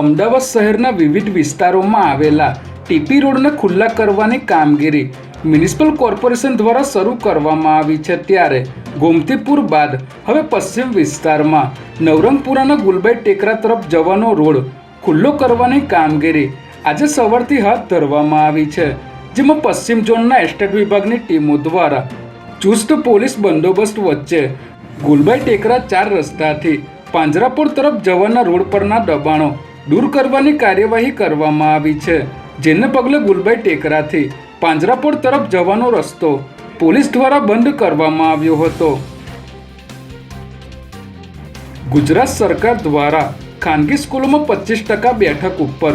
અમદાવાદ શહેરના વિવિધ વિસ્તારોમાં આવેલા ટીપી રોડને ખુલ્લા કરવાની કામગીરી મ્યુનિસિપલ કોર્પોરેશન દ્વારા શરૂ કરવામાં આવી છે ત્યારે ગોમતીપુર બાદ હવે પશ્ચિમ વિસ્તારમાં નવરંગપુરાના ગુલબાઈ ટેકરા તરફ જવાનો રોડ ખુલ્લો કરવાની કામગીરી આજે સવારથી હાથ ધરવામાં આવી છે, જેમાં પશ્ચિમ ઝોનના એસ્ટેટ વિભાગની ટીમો દ્વારા ચુસ્ત પોલીસ બંદોબસ્ત વચ્ચે ગુલબાઈ ટેકરા ચાર રસ્તાથી પાંજરાપુર તરફ જવાના રોડ પરના દબાણો દૂર કરવાની કાર્યવાહી કરવામાં આવી છે. જેને પગલે ગુલબાઈ ટેકરાથી પાંજરાપોળ તરફ જવાનો રસ્તો પોલીસ દ્વારા બંધ કરવામાં આવ્યો હતો. ગુજરાત સરકાર દ્વારા ખાનગી સ્કૂલોમાં પચીસ ટકા બેઠક ઉપર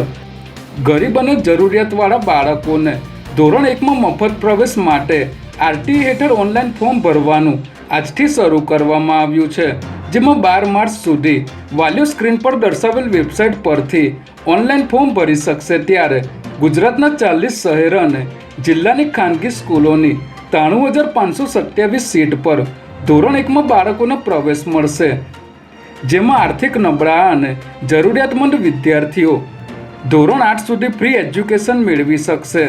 ગરીબ અને જરૂરિયાતવાળા બાળકોને ધોરણ એકમાં મફત પ્રવેશ માટે આરટી હેઠળ ઓનલાઈન ફોર્મ ભરવાનું આજથી શરૂ કરવામાં આવ્યું છે. જેમાં બાર માર્ચ સુધી વાલીઓ સ્ક્રીન પર દર્શાવેલ વેબસાઇટ પરથી ઓનલાઈન ફોર્મ ભરી શકશે ત્યારે ગુજરાતના ચાલીસ શહેર અને જિલ્લાની ખાનગી સ્કૂલોની ત્રાણું હજાર પાંચસો સત્યાવીસ સીટ પર ધોરણ એકમાં બાળકોને પ્રવેશ મળશે. જેમાં આર્થિક નબળા અને જરૂરિયાતમંદ વિદ્યાર્થીઓ ધોરણ આઠ સુધી ફ્રી એજ્યુકેશન મેળવી શકશે.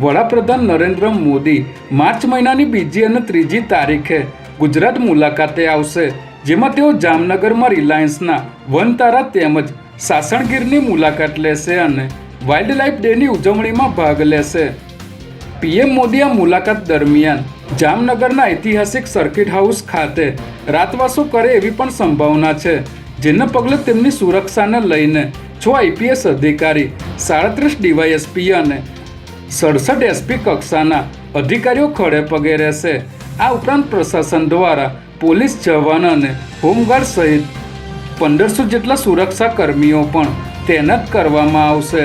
વડાપ્રધાન નરેન્દ્ર મોદી માર્ચ મહિનાની બીજી અને ત્રીજી તારીખે ગુજરાત મુલાકાતે આવશે, જેમાં તેઓ જામનગરમાં રિલાયન્સના વનતારા તેમજ સાસણગીરની મુલાકાત લેશે અને વાઇલ્ડ લાઇફ ડેની ઉજવણીમાં ભાગ લેશે. પીએમ મોદી આ મુલાકાત દરમિયાન જામનગરના ઐતિહાસિક સર્કિટ હાઉસ ખાતે રાતવાસો કરે એવી પણ સંભાવના છે, જેના પગલે તેમની સુરક્ષાને લઈને છ આઈપીએસ અધિકારી, સાડત્રીસ ડીવાયએસપી અને સડસઠ એસપી કક્ષાના અધિકારીઓ ખડે પગે રહેશે. આ ઉપરાંત પ્રશાસન દ્વારા પોલીસ જવાન અને હોમગાર્ડ સહિત પંદરસો જેટલા સુરક્ષા કર્મીઓ પણ તૈનાત કરવામાં આવશે.